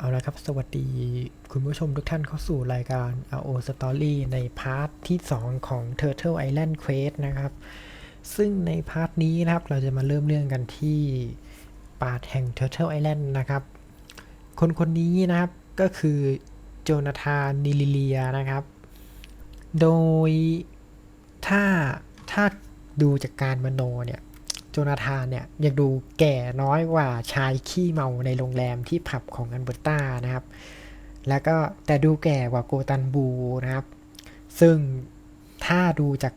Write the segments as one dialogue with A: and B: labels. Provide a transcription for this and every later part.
A: เอาละครับ สวัสดีคุณผู้ชมทุกท่านเข้าสู่รายการ RO Story ในพาร์ทที่ 2 ของ Turtle Island Quest นะครับ ซึ่งในพาร์ทนี้นะครับ เราจะมาเริ่มเรื่องกันที่ป่าแห่ง Turtle Island นะครับ คนคนนี้นะครับก็คือโจนาธานนิลิเลียนะครับ โดยถ้าถ้าดูจากการมโนเนี่ย โจนาธานเนี่ยยังดูแก่น้อยกว่าชายขี้เมาในโรงแรมที่ผับของอันเบอร์ตานะครับ แล้วก็แต่ดูแก่กว่าโกตันบูนะครับ ซึ่งถ้าดูจาก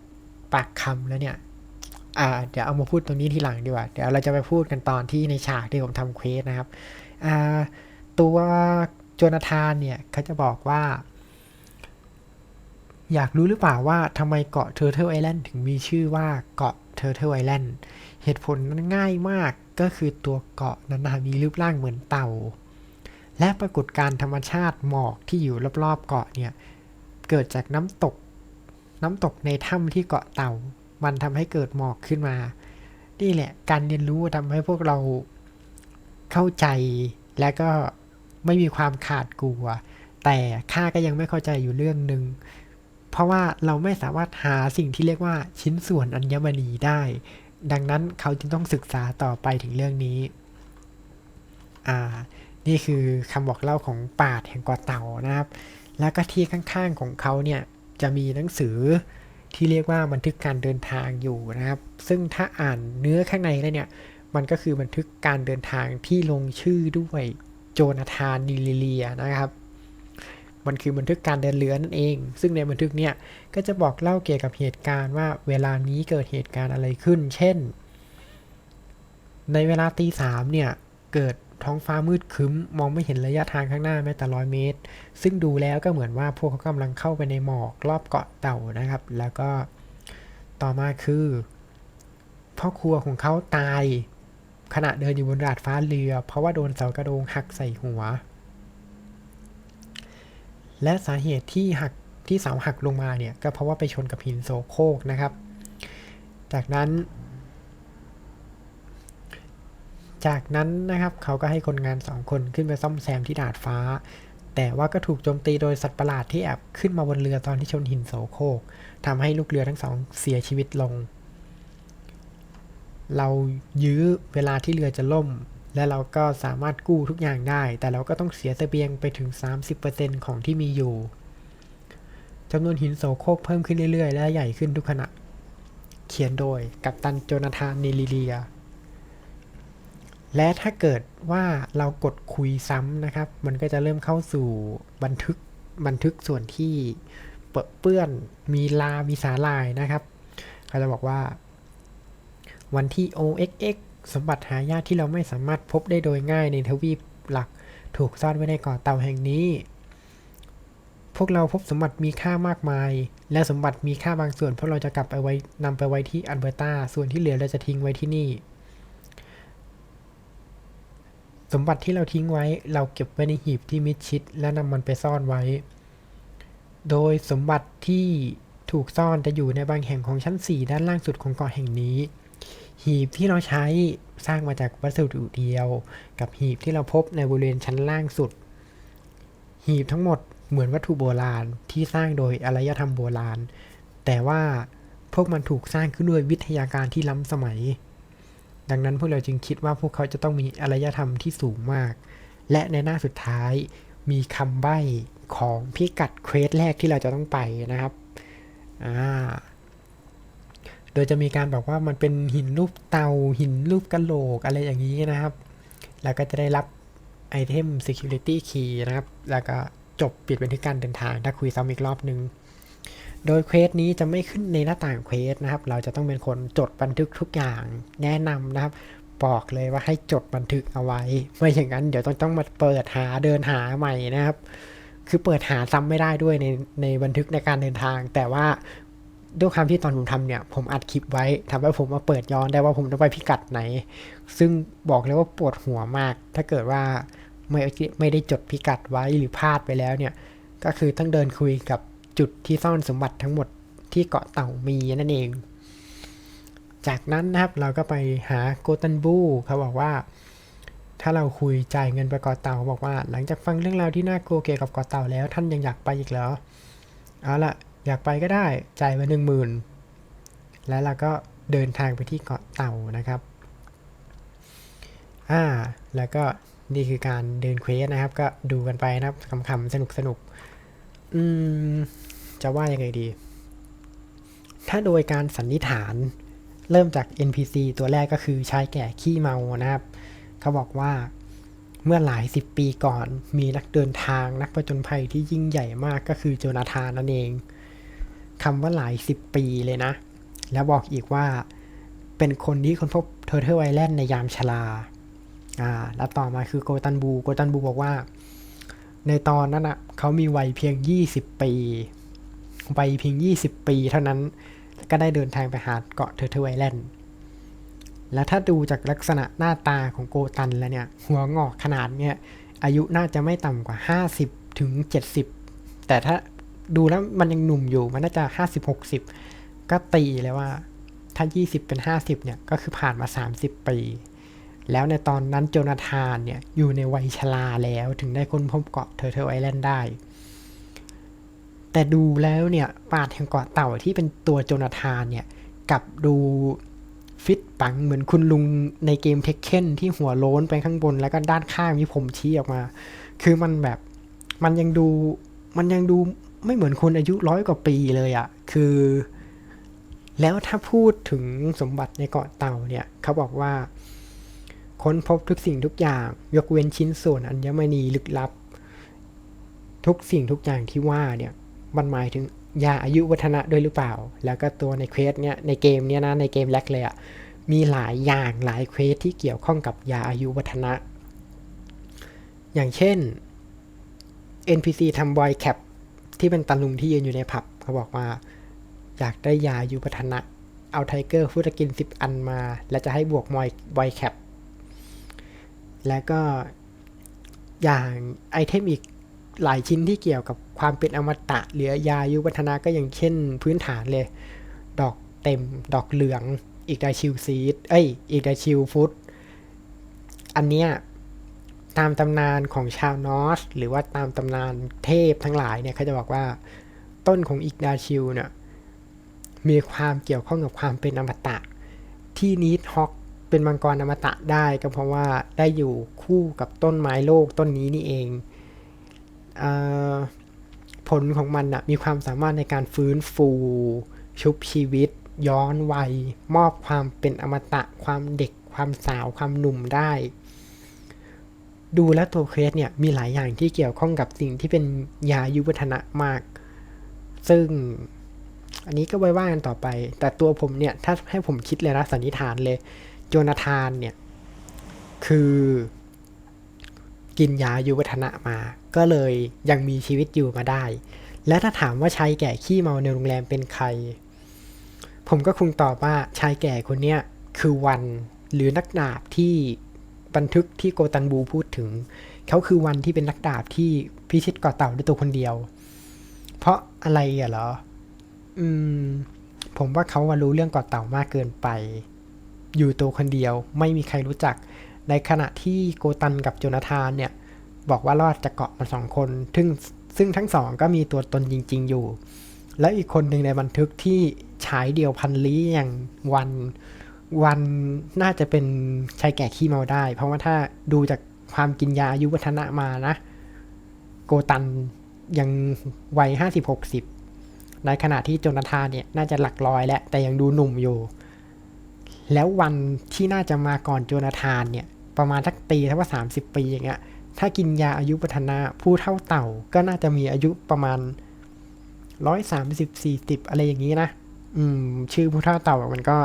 A: ปากคำแล้วเนี่ยอ่าเดี๋ยวเอามาพูดตรงนี้ทีหลังดีกว่า เดี๋ยวเราจะไปพูดกันตอนที่ในฉากที่ผมทำเควสนะครับอ่าตัวโจนาธานเนี่ยเขาจะบอกว่า อยากรู้หรือเปล่าว่าทำไมเกาะ Turtle Island ถึงมีชื่อว่าเกาะ Turtle Island เเหตุผลนั้นง่ายมากก็คือตัวเกาะนั้นมีรูปร่างเหมือนเต่า และปรากฏการธรรมชาติหมอกที่อยู่รอบๆเกาะเนี่ยเกิดจากน้ำตก น้ำตกในถ้ำที่เกาะเต่า มันทำให้เกิดหมอกขึ้นมา นี่แหละการเรียนรู้ทำให้พวกเราเข้าใจและก็ไม่มีความขาดกลัว แต่ข้าก็ยังไม่เข้าใจอยู่เรื่องหนึ่งเพราะว่าเราไม่สามารถหาสิ่งที่เรียกว่าชิ้นส่วนอัญมณีได้ ดังนั้นเขาจึงต้องศึกษาต่อไปถึงเรื่องนี้ อ่า นี่คือคำบอกเล่าของป่าดแห่งกาเต่านะครับ แล้วก็ที่ข้างๆของเขาเนี่ยจะมีหนังสือที่เรียกว่าบันทึกการเดินทางอยู่นะครับ ซึ่งถ้าอ่านเนื้อข้างในแล้วเนี่ย มันก็คือบันทึกการเดินทางที่ลงชื่อด้วยโจนาธานนิลิเลียนะครับ มันคือบันทึกการเดินเรือนั่นเอง ซึ่งในบันทึกเนี่ยก็จะบอกเล่าเกี่ยวกับเหตุการณ์ว่าเวลานี้เกิดเหตุการณ์อะไรขึ้น เช่น ในเวลาตีสามเนี่ยเกิดท้องฟ้ามืดครึ้ม มองไม่เห็นระยะทางข้างหน้าแม้แต่ร้อยเมตร ซึ่งดูแล้วก็เหมือนว่าพวกเขากำลังเข้าไปในหมอกรอบเกาะเต่านะครับ แล้วก็ต่อมาคือพ่อครัวของเขาตายขณะเดินอยู่บนดาดฟ้าเรือ เพราะว่าโดนเสากระโดงหักใส่หัว และสาเหตุที่หักที่เสาหักลงมาเนี่ยก็เพราะว่าไปชนกับหินโสโครกนะครับ จากนั้น จากนั้นนะครับเขาก็ให้คนงานสองคนขึ้นไปซ่อมแซมที่ดาดฟ้า แต่ว่าก็ถูกโจมตีโดยสัตว์ประหลาดที่แอบขึ้นมาบนเรือตอนที่ชนหินโสโครกทำให้ลูกเรือทั้งสองเสียชีวิตลง เรายื้อเวลาที่เรือจะล่ม และเราก็สามารถกู้ทุกอย่างได้ แต่เราก็ต้องเสียเสบียงไปถึง 30%ของที่มีอยู่จำนวนหินโสโครกเพิ่มขึ้นเรื่อยๆ และใหญ่ขึ้นทุกขณะ เขียนโดยกัปตันโจนาธานเนลิเลีย และถ้าเกิดว่าเรากดคุยซ้ำนะครับ มันก็จะเริ่มเข้าสู่บันทึกบันทึกส่วนที่เปเปื้อนมีลามีสาลายนะครับ เขาจะบอกว่า วันที่ OXX สมบัติหายากที่เราไม่สามารถพบได้โดยง่ายในทวีปหลักถูกซ่อนไว้ในเกาะเต่าแห่งนี้ พวกเราพบสมบัติมีค่ามากมาย และสมบัติมีค่าบางส่วนพวกเราจะกลับไปไว้นำไปไว้ที่อันเบอร์ตา ส่วนที่เหลือเราจะทิ้งไว้ที่นี่ สมบัติที่เราทิ้งไว้เราเก็บไว้ในหีบที่มิดชิด และนำมันไปซ่อนไว้ โดยสมบัติที่ถูกซ่อนจะอยู่ในบางแห่งของชั้น 4 ด้านล่างสุดของเกาะแห่งนี้ หีบที่เราใช้สร้างมาจากวัสดุเดียว กับหีบที่เราพบในบริเวณชั้นล่างสุด หีบทั้งหมดเหมือนวัตถุโบราณที่สร้างโดยอารยธรรมโบราณ แต่ว่าพวกมันถูกสร้างขึ้นด้วยวิทยาการที่ล้ำสมัย ดังนั้นพวกเราจึงคิดว่าพวกเขาจะต้องมีอารยธรรมที่สูงมาก และในหน้าสุดท้ายมีคำใบ้ของพิกัดเควสแรกที่เราจะต้องไปนะครับ อ่า โดยจะมีการบอกว่ามันเป็นหินรูปเตาหินรูปกะโหลกอะไรอย่างนี้นะครับ แล้วก็จะได้รับไอเทม security key นะครับ แล้วก็จบปิดบันทึกการเดินทาง ถ้าคุยซ้ำอีกรอบนึง โดยเควสนี้จะไม่ขึ้นในหน้าต่างเควสนะครับ เราจะต้องเป็นคนจดบันทึกทุกอย่างแนะนำนะครับ บอกเลยว่าให้จดบันทึกเอาไว้ ไม่อย่างนั้นเดี๋ยวต้องต้องมาเปิดหาเดินหาใหม่นะครับ คือเปิดหาซ้ำไม่ได้ด้วยในในบันทึกในการเดินทาง แต่ว่า ด้วยความที่ตอนผมทำเนี่ย ผมอัดคลิปไว้ทำให้ผมมาเปิดย้อนได้ว่าผมต้องไปพิกัดไหน ซึ่งบอกเลยว่าปวดหัวมาก ถ้าเกิดว่าไม่ไม่ได้จดพิกัดไว้หรือพลาดไปแล้วเนี่ย ก็คือต้องเดินคุยกับจุดที่ซ่อนสมบัติทั้งหมดที่เกาะเต่ามีนั่นเอง จากนั้นนะครับเราก็ไปหาโกตันบูเขาบอกว่า ถ้าเราคุยจ่ายเงินไปเกาะเต่าบอกว่า หลังจากฟังเรื่องราวที่น่ากลัวเกี่ยวกับเกาะเต่าแล้วท่านยังอยากไปอีกเหรอเอาละ อยากไปก็ได้จ่ายมาหนึ่งหมื่นแล้วเราก็เดินทางไปที่เกาะเต่านะครับอ่าแล้วก็นี่คือการเดินเควสนะครับ ก็ดูกันไปนะครับขำๆสนุกสนุกๆอืมจะว่ายังไงดี ถ้าโดยการสันนิษฐานเริ่มจาก NPC ตัวแรกก็คือชายแก่ขี้เมานะครับ เขาบอกว่าเมื่อหลายสิบปีก่อนมีนักเดินทางนักผจญภัยที่ยิ่งใหญ่มากก็คือโจนาธานนั่นเอง คำว่าหลายสิบปีเลยนะ แล้วบอกอีกว่าเป็นคนที่ค้นพบเทอร์เทอร์ไอแลนด์ในยามชราอ่า แล้วต่อมาคือโกตันบู โกตันบูบอกว่า ในตอนนั้นอะเขามีวัยเพียง 20 ปี วัยเพียง 20 ปีเท่านั้น ก็ได้เดินทางไปหาเกาะเทอร์เทอร์ไอแลนด์ แล้วถ้าดูจากลักษณะหน้าตาของโกตันแล้วเนี่ย หัวงอกขนาดเนี่ย อายุน่าจะไม่ต่ำกว่า 50 ถึง 70 แต่ถ้า ดูแล้วมันยังหนุ่มอยู่ มันน่าจะ50 60ก็ตีเลยว่า ถ้า20เป็น50เนี่ย ก็คือผ่านมา30ปี แล้วในตอนนั้นโจนาธานเนี่ย อยู่ในวัยชราแล้วถึงได้ค้นพบเกาะเทอร์เทลไอแลนด์ได้ แต่ดูแล้วเนี่ยปาดแห่งเกาะเต่าที่เป็นตัวโจนาธานเนี่ยกับดูฟิตปังเหมือนคุณลุงในเกมเทคเคนที่หัวโล้นไปข้างบนแล้วก็ด้านข้างมีผมชี้ออกมา คือมันแบบมันยังดูมันยังดู ไม่เหมือนคนอายุร้อยกว่าปีเลยอะคือ แล้วถ้าพูดถึงสมบัติในเกาะเต่าเนี่ยเขาบอกว่า ค้นพบทุกสิ่งทุกอย่าง ยกเว้นชิ้นส่วนอัญมณีลึกลับ ทุกสิ่งทุกอย่างที่ว่าเนี่ยมันหมายถึงยาอายุวัฒนะด้วยหรือเปล่า แล้วก็ตัวในเควสเนี่ยในเกมเนี่ยนะในเกมแรกเลยอะมีหลายอย่างหลายเควสที่เกี่ยวข้องกับยาอายุวัฒนะ อย่างเช่น NPC ทำบอยแคป ที่เป็นตาลุงที่ยืนอยู่ในผับเขาบอกว่า อยากได้ยาอายุวัฒนะ เอาไทเกอร์ฟูตกิน 10 อันมา แล้วจะให้บวกมอยบอยแคปแล้วก็อย่างไอเทมอีกหลายชิ้นที่เกี่ยวกับความเป็นอมตะหรือยาอายุวัฒนะก็อย่างเช่นพื้นฐานเลย ดอกเต็มดอกเหลือง อีกไดชิลซีดเอ้ย อีกไดชิลฟุต อันเนี้ย ตามตำนานของชาวนอสหรือว่าตามตำนานเทพทั้งหลายเนี่ยเขาจะบอกว่าต้นของอีกดาชิลเนี่ยมีความเกี่ยวข้องกับความเป็นอมตะ ที่นีดฮอกเป็นมังกรอมตะได้ก็เพราะว่าได้อยู่คู่กับต้นไม้โลกต้นนี้นี่เองเอผลของมันนะมีความสามารถในการฟื้นฟู ชุบชีวิต ย้อนวัย มอบความเป็นอมตะ ความเด็กความสาวความหนุ่มได้ ดูแลตัวเคสเนี่ยมีหลายอย่างที่เกี่ยวข้องกับสิ่งที่เป็นยายุวัฒนะมาก ซึ่งอันนี้ก็ไว้ว่ากันต่อไป แต่ตัวผมเนี่ยถ้าให้ผมคิดเลยนะสันนิษฐานเลย โจนาธานเนี่ย คือกินยายุวัฒนะมา ก็เลยยังมีชีวิตอยู่มาได้ และถ้าถามว่าชายแก่ขี้เมาในโรงแรมเป็นใคร ผมก็คงตอบว่าชายแก่คนเนี้ยคือวันหรือนักดาบที่ บันทึกที่โกตันบูพูดถึง เขาคือวันที่เป็นนักดาบที่พิชิตเกาะเต่าด้วยตัวคนเดียว เพราะอะไรอะเหรอ อืม ผมว่าเขารู้เรื่องเกาะเต่ามากเกินไป อยู่ตัวคนเดียว ไม่มีใครรู้จัก ในขณะที่โกตันกับโจนาธานเนี่ย บอกว่ารอดจากเกาะมาสองคน ซึ่งซึ่งทั้งสองก็มีตัวตนจริง ๆ อยู่ และอีกคนหนึ่งในบันทึกที่ฉายเดียวพันลี้อย่างวัน วันน่าจะเป็นชายแก่ขี้เมาได้ เพราะว่าถ้าดูจากความกินยาอายุวัฒนะมานะ โกตันยังวัยห้าสิบหกสิบในขณะที่โจนาธานเนี่ยน่าจะหลักร้อยแล้วแต่ยังดูหนุ่มอยู่ แล้ววันที่น่าจะมาก่อนโจนาธานเนี่ย ประมาณสักปีถ้าว่าสามสิบปีอย่างเงี้ยถ้ากินยาอายุวัฒนะผู้เท่าเต่าก็น่าจะมีอายุประมาณร้อยสามสิบสี่สิบอะไรอย่างนี้นะ อืม ชื่อผู้เท่าเต่ามันก็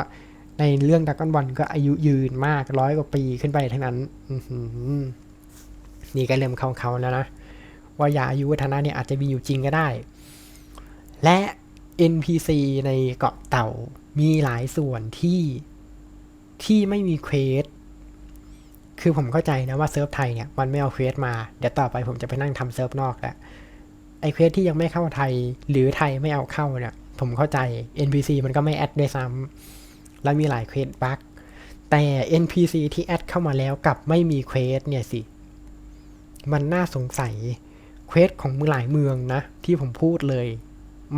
A: ในเรื่องดักกอนบอลก็อายุยืนมากร้อยกว่าปีขึ้นไปทั้งนั้นนี่ก็เริ่มเข้าแล้วนะ ว่ายาอายุวัฒนะเนี่ยอาจจะมีอยู่จริงก็ได้ และ NPC ในเกาะเต่ามีหลายส่วนที่ที่ไม่มีเควสคือผมเข้าใจนะว่าเซิร์ฟไทยเนี่ยมันไม่เอาเควสมา เดี๋ยวต่อไปผมจะไปนั่งทำเซิร์ฟนอกแล้วไอเควสที่ยังไม่เข้าไทยหรือไทยไม่เอาเข้าเนี่ย ผมเข้าใจ NPC มันก็ไม่แอดด้วยซ้ำ แล้วมีหลายเควสบั๊กแต่ NPC ที่แอดเข้ามาแล้วกับไม่มีเควสเนี่ยสิ มันน่าสงสัยเควสของมือหลายเมืองนะ ที่ผมพูดเลย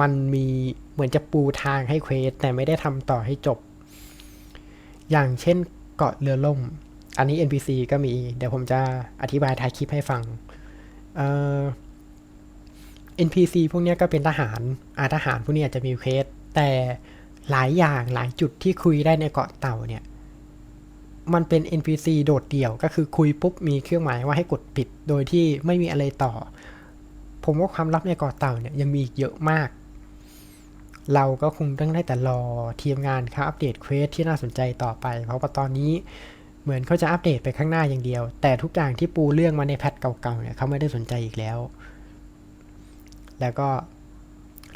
A: มันมีเหมือนจะปูทางให้เควสแต่ไม่ได้ทำต่อให้จบ อย่างเช่นเกาะเรือล่ม อันนี้ NPC ก็มี เดี๋ยวผมจะอธิบายท้ายคลิปให้ฟังเอ่อ NPC พวกนี้ก็เป็นทหารอาทหารพวกนี้ยจะมีเควสแต่ หลายอย่างหลายจุดที่คุยได้ในเกาะเต่าเนี่ย มันเป็น NPC โดดเดี่ยว ก็คือคุยปุ๊บมีเครื่องหมายว่าให้กดปิด โดยที่ไม่มีอะไรต่อ ผมว่าความลับในเกาะเต่าเนี่ยยังมีอีกเยอะมาก เราก็คงต้องได้แต่รอทีมงานเขาอัปเดตเควสที่น่าสนใจต่อไป เพราะว่าตอนนี้เหมือนเขาจะอัปเดตไปข้างหน้าอย่างเดียว แต่ทุกอย่างที่ปูเรื่องมาในแพทเก่าๆเนี่ยเขาไม่ได้สนใจอีกแล้ว แล้วก็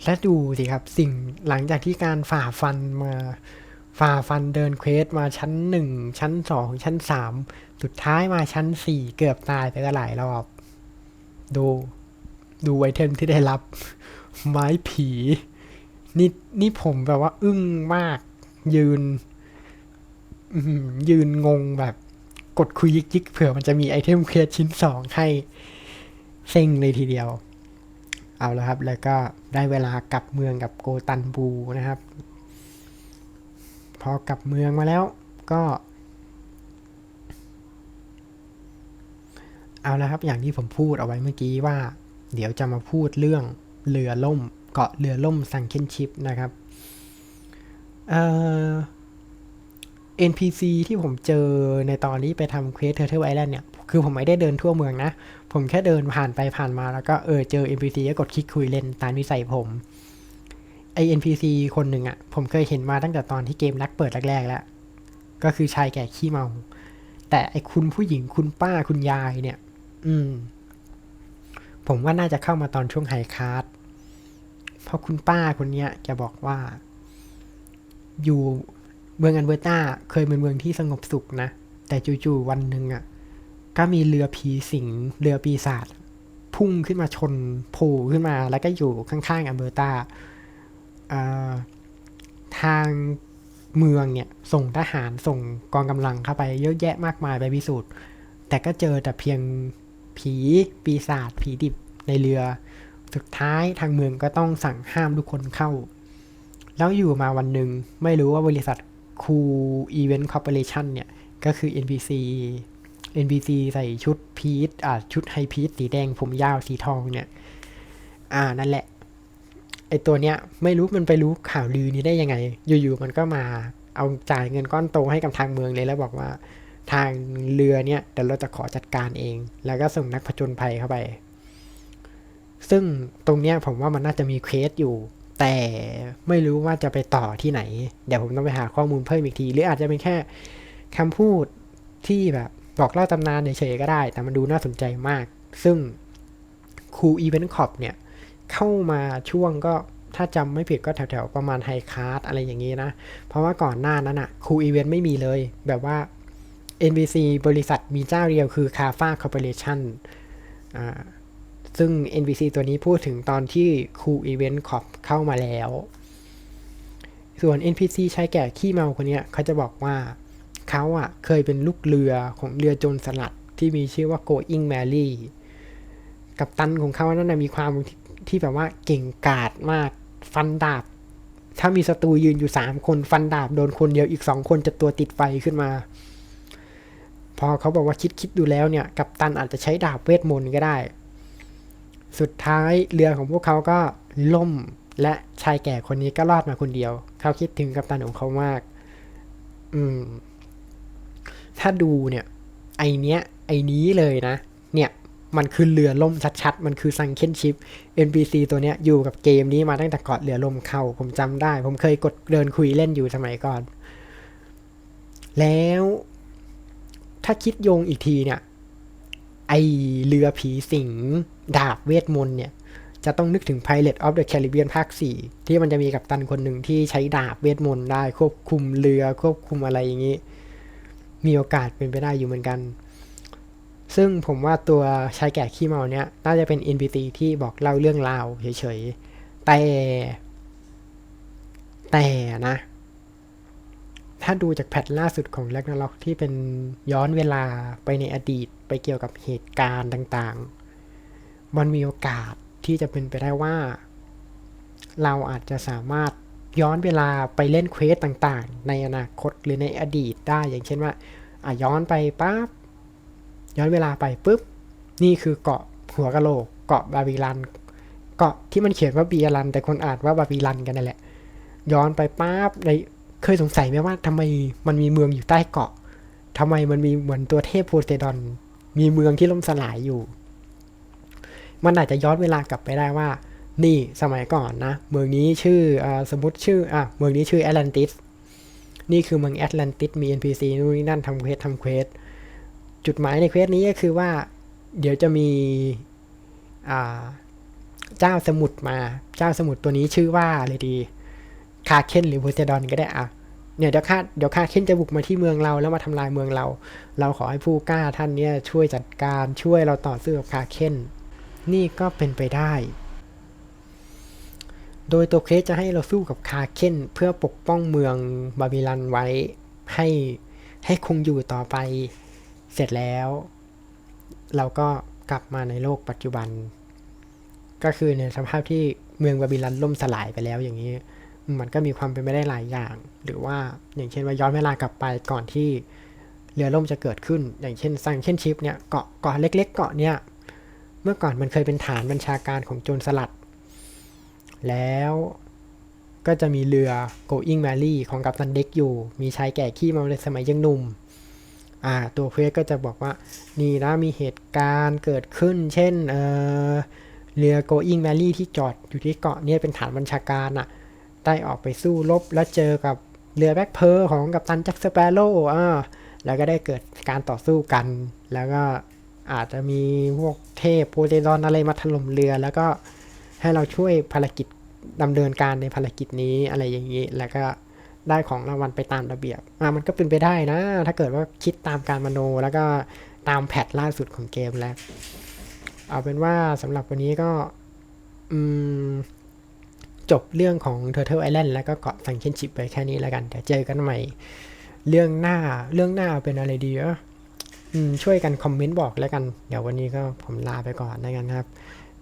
A: และดูสิครับสิ่งหลังจากที่การฝ่าฟันมาฝ่าฟันเดินเควสมาชั้นหนึ่งชั้นสองชั้นสามสุดท้ายมาชั้นสี่เกือบตายไปก็หลายรอบ ดูดูไอเทมที่ได้รับ ไม้ผีนี่นี่ผมแบบว่า อึ้งมาก ยืนยืนงงแบบกดคุยยิกๆเผื่อมันจะมีไอเทมเคลียร์ชิ้นสองให้ เซ็งเลยทีเดียว เอาแล้วครับ แล้วก็ได้เวลากลับเมืองกับโกตันบูนะครับ พอกลับเมืองมาแล้วก็ เอาแล้วครับ อย่างที่ผมพูดเอาไว้เมื่อกี้ว่า เดี๋ยวจะมาพูดเรื่องเรือล่ม เกาะเรือล่มซังเคนชิปนะครับเอ่อ NPC ที่ผมเจอในตอนนี้ไปทำเควสเทอร์เทลไอแลนด์เนี่ย คือผมไม่ได้เดินทั่วเมืองนะ ผมแค่เดินผ่านไปผ่านมาแล้วก็เออเจอ NPC ก็กดคลิกคุยเล่นตามนิสัยผมไอ NPC คนหนึ่งอะ่ะ ผมเคยเห็นมาตั้งแต่ตอนที่เกมรักเปิดแรกๆแล้ว ก็คือชายแก่ขี้เมา แต่ไอคุณผู้หญิงคุณป้าคุณยายเนี่ย อืม ผมว่าน่าจะเข้ามาตอนช่วงไฮคาร์ดเพราะคุณป้าคนเนี้ยแกบอกว่า อยู่เมืองอันเบอร์ตาเคยเป็นเมืองที่สงบสุขนะ แต่จู่ๆวันหนึ่งอะ่ะ ก็มีเรือผีสิงเรือปีศาจพุ่งขึ้นมาชนโผล่ขึ้นมา แล้วก็อยู่ข้างๆอเบอร์ตาทางเมืองเนี่ย ส่งทหารส่งกองกำลังเข้าไปเยอะแยะมากมายไปพิสูจน์ แต่ก็เจอแต่เพียงผีปีศาจผีดิบในเรือ สุดท้ายทางเมืองก็ต้องสั่งห้ามทุกคนเข้า แล้วอยู่มาวันหนึ่งไม่รู้ว่าบริษัทคูอีเวนต์คอร์ปอเรชันเนี่ย ก็คือ NBC NBC ใส่ชุดพีทอ่าชุดไฮพีทสีแดงผมยาวสีทองเนี่ย อ่านั่นแหละ ไอตัวเนี้ย ไม่รู้มันไปรู้ข่าวลือนี้ได้ยังไง อยู่ๆมันก็มาเอาจ่ายเงินก้อนโตให้กับทางเมืองเลยแล้วบอกว่า ทางเรือเนี่ยเดี๋ยวเราจะขอจัดการเอง แล้วก็ส่งนักผจญภัยเข้าไป ซึ่งตรงเนี้ยผมว่ามันน่าจะมีเคสอยู่ แต่ไม่รู้ว่าจะไปต่อที่ไหน เดี๋ยวผมต้องไปหาข้อมูลเพิ่มอีกที หรืออาจจะเป็นแค่คำพูดที่แบบ บอกเล่าตำนานเฉยๆก็ได้ แต่มันดูน่าสนใจมาก ซึ่งคูอีเวนต์คอปเนี่ย เข้ามาช่วงก็ถ้าจำไม่ผิดก็แถวๆ ประมาณไฮคาร์ดอะไรอย่างนี้นะ เพราะว่าก่อนหน้านั้นอะคูอีเวนต์ไม่มีเลย แบบว่า NBC บริษัทมีเจ้าเดียวคือ c a f a Corporation อ่าซึ่ง NBC ตัวนี้พูดถึงตอนที่ Cool Event Corp เข้ามาแล้ว ส่วน NPC ชายแก่ขี้เมาคนเนี้ยเขาจะบอกว่า เขาอะเคยเป็นลูกเรือของเรือโจรสลัดที่มีชื่อว่า Going Mary กับตันของเขานั่นนะมีความที่ที่แบบว่าเก่งกาจมากฟันดาบ ถ้ามีศัตรูยืนอยู่สามคนฟันดาบโดนคนเดียวอีกสองคนจะตัวติดไฟขึ้นมา พอเขาบอกว่าคิดคิดดูแล้วเนี่ยกับตันอาจจะใช้ดาบเวทมนต์ก็ได้ สุดท้ายเรือของพวกเขาก็ล่มและชายแก่คนนี้ก็รอดมาคนเดียว เขาคิดถึงกับตันของเขามาก อืม ถ้าดูเนี่ยไอเนี้ยไอนี้เลยนะ เนี่ยมันคือเรือล่มชัดๆ มันคือซังเคนชิป NPC ตัวเนี้ยอยู่กับเกมนี้มาตั้งแต่ก่อนเรือล่มเข้า ผมจำได้ ผมเคยกดเดินคุยเล่นอยู่สมัยก่อน แล้วถ้าคิดโยงอีกทีเนี่ย ไอเรือผีสิงดาบเวทมนต์เนี่ย จะต้องนึกถึง Pirate of the Caribbean ภาค 4 ที่มันจะมีกัปตันคนหนึ่งที่ใช้ดาบเวทมนต์ได้ควบคุมเรือควบคุมอะไรอย่างนี้ มีโอกาสเป็นไปได้อยู่เหมือนกัน ซึ่งผมว่าตัวชายแก่ขี้เมาเนี่ยน่าจะเป็น NPC ที่บอกเล่าเรื่องราวเฉยๆ แต่ แต่นะ ถ้าดูจากแพทล่าสุดของ r a g n a r o k ที่เป็นย้อนเวลาไปในอดีตไปเกี่ยวกับเหตุการณ์ต่างๆ มันมีโอกาสที่จะเป็นไปได้ว่า เราอาจจะสามารถ ย้อนเวลาไปเล่นเควสต่างๆ ในอนาคตหรือในอดีตได้ อย่างเช่นว่าอะย้อนไปปั๊บย้อนเวลาไปปุ๊บ นี่คือเกาะหัวกะโหลก เกาะบาบิลัน เกาะที่มันเขียนว่าบีอารัน แต่คนอ่านว่าบาบิลันกันนั่นแหละ ย้อนไปปั๊บในเคยสงสัยไหมว่าทำไมมันมีเมืองอยู่ใต้เกาะทำไมมันมีเหมือนตัวเทพโพไซดอน มีเมืองที่ล่มสลายอยู่ มันอาจจะย้อนเวลากลับไปได้ว่า นี่สมัยก่อนนะ เมืองนี้ชื่ออสมมติชื่ออะเมืองนี้ชื่อแอตแลนติสนี่คือเมืองแอตแลนติสมี NPC นู่นนี่นั่นทำเควสทำเควสจุดหมายในเควสนี้ก็คือว่า เดี๋ยวจะมีอ่าเจ้าสมุทรมาเจ้าสมุทรตัวนี้ชื่อว่าอะไรดีคาเคนหรือโพไซดอนก็ได้อะเนี่ยเดี๋ยวคาเดี๋ยวคาเคนจะบุกมาที่เมืองเราแล้วมาทำลายเมืองเรา เราขอให้ผู้กล้าท่านเนี่ยช่วยจัดการช่วยเราต่อสู้กับคาเคนนี่ก็เป็นไปได้ โดยตัวเคสจะให้เราสู้กับคาเคนเพื่อปกป้องเมืองบาบิลันไว้ให้ให้คงอยู่ต่อไปเสร็จแล้ว เราก็กลับมาในโลกปัจจุบัน ก็คือในสภาพที่เมืองบาบิลันล่มสลายไปแล้วอย่างนี้ มันก็มีความเป็นไปได้หลายอย่าง หรือว่าอย่างเช่นว่าย้อนเวลากลับไปก่อนที่เรือล่มจะเกิดขึ้น อย่างเช่นซังเช่นชิปเนี่ยเกาะเกาะเล็ก ๆ เกาะเนี่ยเมื่อก่อนมันเคยเป็นฐานบัญชาการของโจรสลัด แล้วก็จะมีเรือ Going Mary ของกัปตันเด็กอยู่ มีชายแก่ขี้เมาในสมัยยังหนุ่ม อ่า ตัวเควสก็จะบอกว่า นี่นะมีเหตุการณ์เกิดขึ้น เช่น เออเรือ Going Mary ที่จอดอยู่ที่เกาะเนี่ยเป็นฐานบัญชาการอะได้ออกไปสู้รบแล้วเจอกับเรือแบ็คเพอร์ของกัปตันแจ็คสเปโร่อ่า แล้วก็ได้เกิดการต่อสู้กัน แล้วก็อาจจะมีพวกเทพโพไซดอนอะไรมาถล่มเรือแล้วก็ ให้เราช่วยภารกิจดำเนินการในภารกิจนี้อะไรอย่างนี้ แล้วก็ได้ของรางวัลไปตามระเบียบอ่ามันก็เป็นไปได้นะ ถ้าเกิดว่าคิดตามการมโน แล้วก็ตามแพทล่าสุดของเกมแล้ว เอาเป็นว่าสำหรับวันนี้ก็อืมจบเรื่องของ Turtle Island แล้วก็เกาะ Sunken Ship ไปแค่นี้แล้วกัน เดี๋ยวเจอกันใหม่ เรื่องหน้าเรื่องหน้าเป็นอะไรดีอะช่วยกันคอมเมนต์บอกแล้วกัน เดี๋ยววันนี้ก็ผมลาไปก่อนแล้วกันครับ